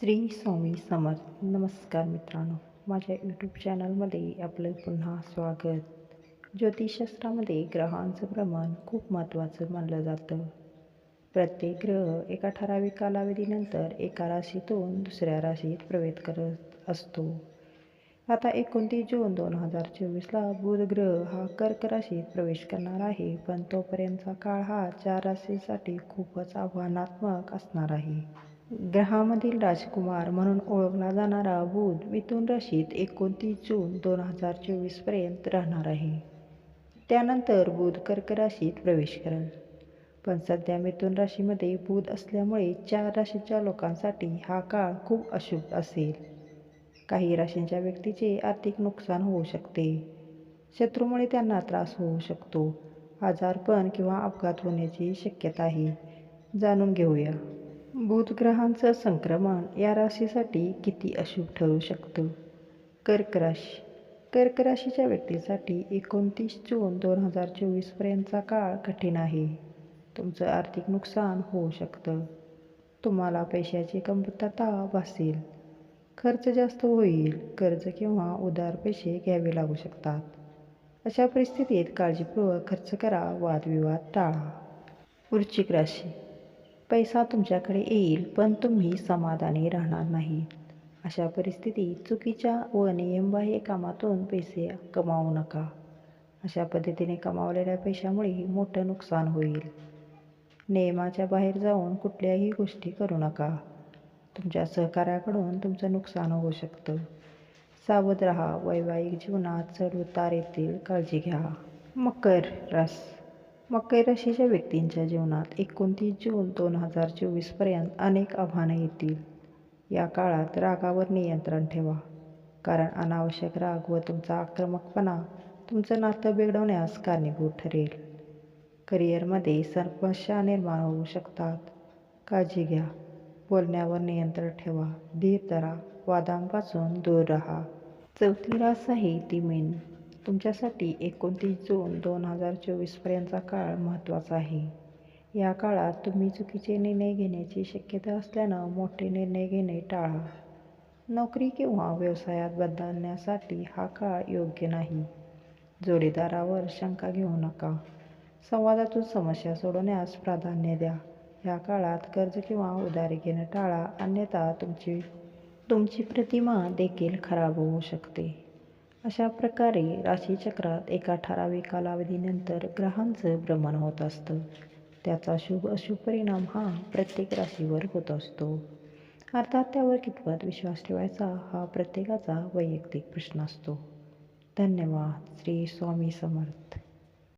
श्री स्वामी समर्थ. नमस्कार मित्रांनो. माझ्या यूट्यूब चॅनलमध्ये आपलं पुन्हा स्वागत. ज्योतिषशास्त्रामध्ये ग्रहांचं प्रमाण खूप महत्त्वाचं मानलं जातं. प्रत्येक ग्रह एका ठराविक कालावधीनंतर एका राशीतून दुसऱ्या राशीत प्रवेश करत असतो. आता एकोणतीस जून दोन हजार चोवीसला बुध ग्रह हा कर्क राशीत प्रवेश करणार आहे पण तोपर्यंतचा काळ हा चार राशीसाठी खूपच आव्हानात्मक असणार आहे. ग्रहामधील राजकुमार म्हणून ओळखला जाणारा बुध मिथुन राशीत एकोणतीस जून दोन हजार चोवीसपर्यंत राहणार आहे. त्यानंतर बुध कर्क राशीत प्रवेश करेल. पण सध्या मिथुन राशीमध्ये बुध असल्यामुळे चार राशीच्या लोकांसाठी हा काळ खूप अशुभ असेल. काही राशींच्या व्यक्तीचे आर्थिक नुकसान होऊ शकते. शत्रूमुळे त्यांना त्रास होऊ शकतो. आजारपण किंवा अपघात होण्याची शक्यता आहे. जाणून घेऊया. बुध ग्रहांचं संक्रमण या राशीसाठी किती अशुभ ठरू शकतं? कर्क राशी. कर्क राशीच्या व्यक्तीसाठी एकोणतीस जून दोन हजार चोवीसपर्यंतचा काळ कठीण आहे. तुमचं आर्थिक नुकसान होऊ शकतं. तुम्हाला पैशाची कमतरता भासेल. खर्च जास्त होईल. कर्ज किंवा उदार पैसे घ्यावे लागू शकतात. अशा परिस्थितीत काळजीपूर्वक खर्च करा. वादविवाद टाळा. वृश्चिक राशी. पैसा तुमच्याकडे येईल पण तुम्ही समाधानी राहणार नाही. अशा परिस्थितीत चुकीच्या व नियमबाह्य कामातून पैसे कमावू नका. अशा पद्धतीने कमावलेल्या पैशामुळे मोठं नुकसान होईल. नियमाच्या बाहेर जाऊन कुठल्याही गोष्टी करू नका. तुमच्या सहकार्याकडून तुमचं नुकसान होऊ शकतं. सावध राहा. वैवाहिक जीवनात चढ उतार येतील काळजी घ्या. मकर रास मकर राशीच्या व्यक्तींच्या जीवनात एकोणतीस जून दोन हजार चोवीसपर्यंत अनेक आव्हानं येतील. या काळात रागावर नियंत्रण ठेवा. कारण अनावश्यक राग व तुमचा आक्रमकपणा तुमचं नातं बिघडवण्यास कारणीभूत ठरेल. करिअरमध्ये समस्या निर्माण होऊ शकतात. काळजी घ्या. बोलण्यावर नियंत्रण ठेवा. धीर धरा. वादांपासून दूर राहा. चौथी रास आहे ती मेन. तुमच्यासाठी एकोणतीस जून दोन हजार चोवीसपर्यंतचा काळ महत्त्वाचा आहे. या काळात तुम्ही चुकीचे निर्णय घेण्याची शक्यता असल्यानं मोठे निर्णय घेणे टाळा. नोकरी किंवा व्यवसायात बदलण्यासाठी हा काळ योग्य नाही. जोडीदारावर शंका घेऊ नका. संवादातून समस्या सोडवण्यास प्राधान्य द्या. या काळात कर्ज किंवा उधारी घेणं टाळा अन्यथा तुमची तुमची प्रतिमा देखील खराब होऊ शकते. अशा प्रकारे राशीचक्रात एका ठराविक कालावधीनंतर ग्रहांचं भ्रमण होत असतं. त्याचा शुभ अशुभ परिणाम हा प्रत्येक राशीवर होत असतो. अर्थात त्यावर कितपत विश्वास ठेवायचा हा प्रत्येकाचा वैयक्तिक प्रश्न असतो. धन्यवाद. श्री स्वामी समर्थ.